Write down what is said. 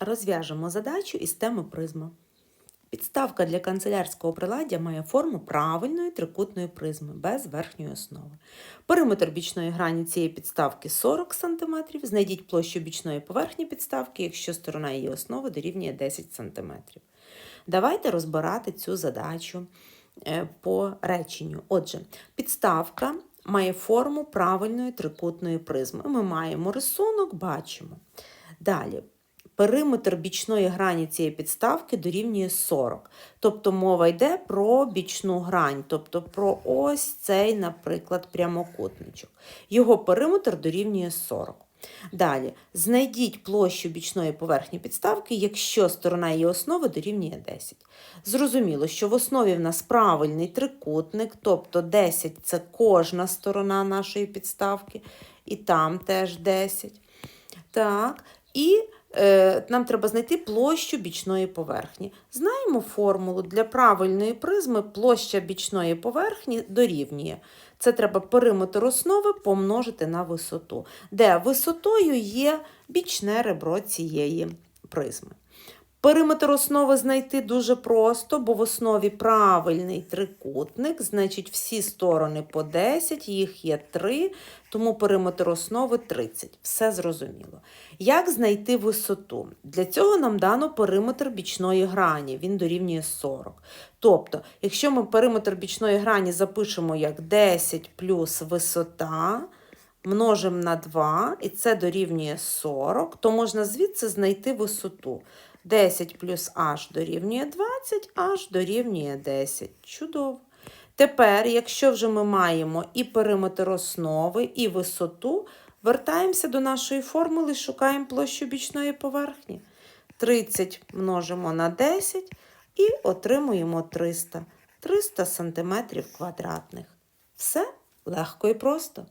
Розв'яжемо задачу із теми призма. Підставка для канцелярського приладдя має форму правильної трикутної призми без верхньої основи. Периметр бічної грані цієї підставки 40 см. Знайдіть площу бічної поверхні підставки, якщо сторона її основи дорівнює 10 см. Давайте розбирати цю задачу е, по реченню. Отже, підставка має форму правильної трикутної призми. Ми маємо рисунок, бачимо. Далі. Периметр бічної грані цієї підставки дорівнює 40. Тобто мова йде про бічну грань, тобто про ось цей, наприклад, прямокутничок. Його периметр дорівнює 40. Далі, знайдіть площу бічної поверхні підставки, якщо сторона її основи дорівнює 10. Зрозуміло, що в основі в нас правильний трикутник, тобто 10 це кожна сторона нашої підставки, і там теж 10. Так, і нам треба знайти площу бічної поверхні. Знаємо формулу для правильної призми площа бічної поверхні дорівнює. Це треба периметр основи помножити на висоту, де висотою є бічне ребро цієї призми. Периметр основи знайти дуже просто, бо в основі правильний трикутник, значить всі сторони по 10, їх є 3, тому периметр основи 30. Все зрозуміло. Як знайти висоту? Для цього нам дано периметр бічної грані, він дорівнює 40. Тобто, якщо ми периметр бічної грані запишемо як 10 плюс висота, множимо на 2, і це дорівнює 40, то можна звідси знайти висоту. 10 плюс h дорівнює 20, h дорівнює 10. Чудово. Тепер, якщо вже ми маємо і периметр основи, і висоту, вертаємося до нашої формули, шукаємо площу бічної поверхні. 30 множимо на 10 і отримуємо 300. 300 см квадратних. Все легко і просто.